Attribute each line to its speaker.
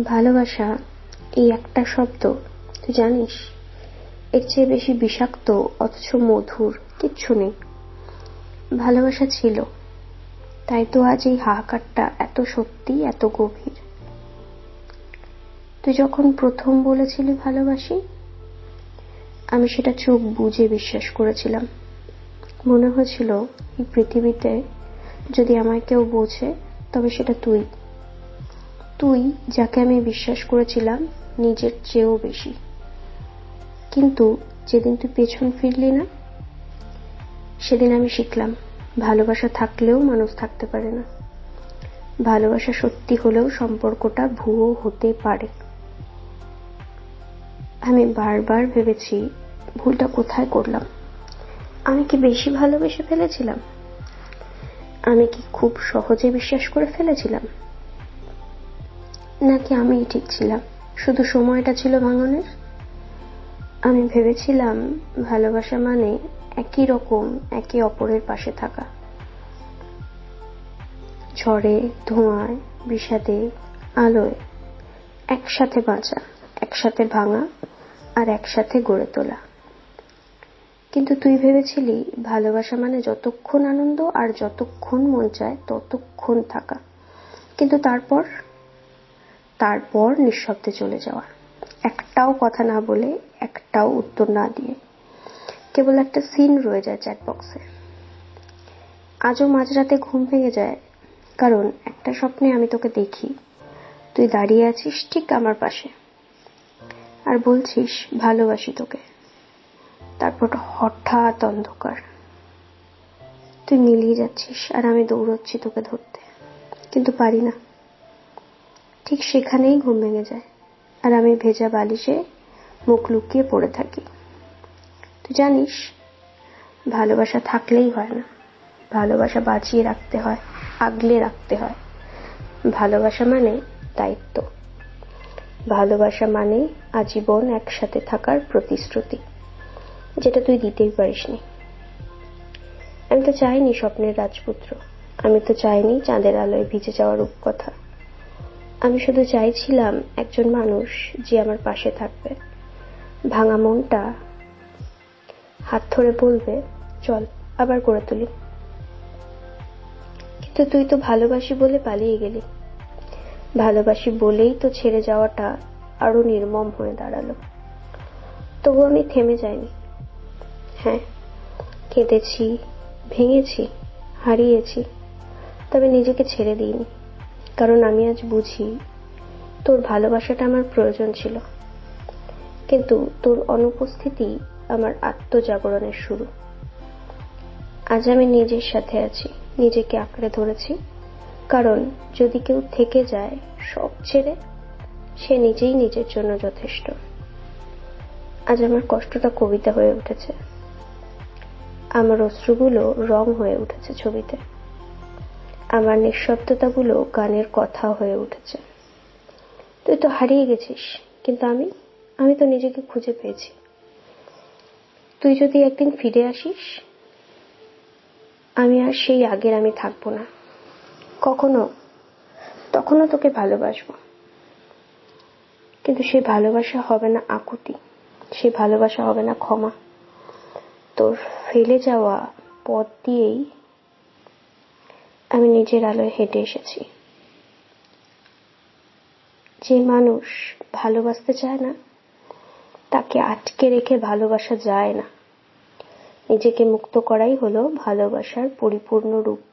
Speaker 1: ভালোবাসা এই একটা শব্দ, তুই জানিস? এর চেয়ে বেশি বিষাক্ত অথচ মধুর, কিচ্ছু নেই। ভালোবাসা ছিল, তাই তো আজ এই হাহাকারটা এত সত্যি, এত গভীর। তুই যখন প্রথম বলেছিলি ভালোবাসি, আমি সেটা চোখ বুঝে বিশ্বাস করেছিলাম। মনে হয়েছিল এই পৃথিবীতে যদি আমায় কেউ বোঝে, তবে সেটা তুই। তুই, যাকে আমি বিশ্বাস করেছিলাম, নিজের চেয়েও বেশি। কিন্তু যেদিন তুই পেছন ফিরলি না, সেদিন আমি শিখলাম, ভালোবাসা থাকলেও মানুষ থাকতে পারে না। ভালোবাসা সত্যি হলেও সম্পর্কটা ভুয়ো হতে পারে। আমি বারবার ভেবেছি, ভুলটা কোথায় করলাম? আমি কি বেশি ভালোবেসে ফেলেছিলাম? আমি কি খুব সহজে বিশ্বাস করে ফেলেছিলাম? নাকি আমিই ঠিক ছিলাম? শুধু সময়টা ছিল ভাঙনের? আমি ভেবেছিলাম ভালোবাসা মানে একই রকম একে অপরের পাশে থাকা। ঝড়ে, ধোঁয়ায়, বিষাদে, আলোয়, একসাথে বাঁচা, একসাথে ভাঙা আর একসাথে গড়ে তোলা। কিন্তু তুই ভেবেছিলি ভালোবাসা মানে যতক্ষণ আনন্দ আর যতক্ষণ মন চায় ততক্ষণ থাকা। কিন্তু তারপর? তারপর নিঃশব্দে চলে যাওয়া। একটাও কথা না বলে একটাও উত্তর না দিয়ে কেবল একটা সিন রয়ে যায় চ্যাট বক্সে আজও মাঝরাতে ঘুম ভেঙে যায়। কারণ একটা স্বপ্নে আমি তোকে দেখি। তুই দাঁড়িয়ে আছিস ঠিক আমার পাশে। আর বলছিস, ভালোবাসি তোকে। তারপর হঠাৎ অন্ধকার। তুই মিলিয়ে যাচ্ছিস আর আমি দৌড়চ্ছি তোকে ধরতে। কিন্তু পারি না। ঠিক সেখানেই ঘুম ভেঙে যায়। আর আমি ভেজা বালিশে মুখ লুকিয়ে পড়ে থাকি। তুই জানিস, ভালোবাসা থাকলেই হয় না। ভালোবাসা বাঁচিয়ে রাখতে হয়, আগলে রাখতে হয়। ভালোবাসা মানে দায়িত্ব। ভালোবাসা মানে আজীবন একসাথে থাকার প্রতিশ্রুতি, যেটা তুই দিতেই পারিসনি। আমি তো চাইনি স্বপ্নের রাজপুত্র। আমি তো চাইনি চাঁদের আলোয় ভিজে যাওয়ার রূপকথা। আমি শুধু চাইছিলাম একজন মানুষ যে আমার পাশে থাকবে। ভাঙা মনটা হাত ধরে বলবে, চল, আবার করে তুলি। কিন্তু তুই তো ভালোবাসি বলে পালিয়ে গেলি। ভালোবাসি বলেই তো ছেড়ে যাওয়াটা আরও নির্মম হয়ে দাঁড়াল। তবু আমি থেমে যাইনি। হ্যাঁ কেঁদেছি, ভেঙেছি, হারিয়েছি, তবে নিজেকে ছেড়ে দিইনি। কারণ আমি আজ বুঝি তোর ভালোবাসাটা আমার প্রয়োজন ছিল। কিন্তু তোর অনুপস্থিতি আমার আত্মজাগরণের শুরু। আজ আমি নিজের সাথে আছি, নিজেকে আঁকড়ে ধরেছি। কারণ যদি কেউ থেকে যায় সব ছেড়ে, সে নিজেই নিজের জন্য যথেষ্ট। আজ আমার কষ্টটা কবিতা হয়ে উঠেছে। আমার অশ্রুগুলো রং হয়ে উঠেছে ছবিতে। আমার নিঃশব্দতাগুলো গানের কথা হয়ে উঠেছে। তুই তো হারিয়ে গেছিস, কিন্তু আমি আমি তো নিজেকে খুঁজে পেয়েছি। তুই যদি একদিন ফিরে আসিস, আমি আর সেই আগের আমি থাকব না। কখনো, তখনও তোকে ভালোবাসবো। কিন্তু সেই ভালোবাসা হবে না আকুতি সেই ভালোবাসা হবে না ক্ষমা। তোর ফেলে যাওয়া পথ দিয়েই আমি নিজের আলোয় হেঁটে এসেছি। যে মানুষ ভালোবাসতে চায় না, তাকে আটকে রেখে ভালোবাসা যায় না। নিজেকে মুক্ত করাই হলো ভালোবাসার পরিপূর্ণ রূপ।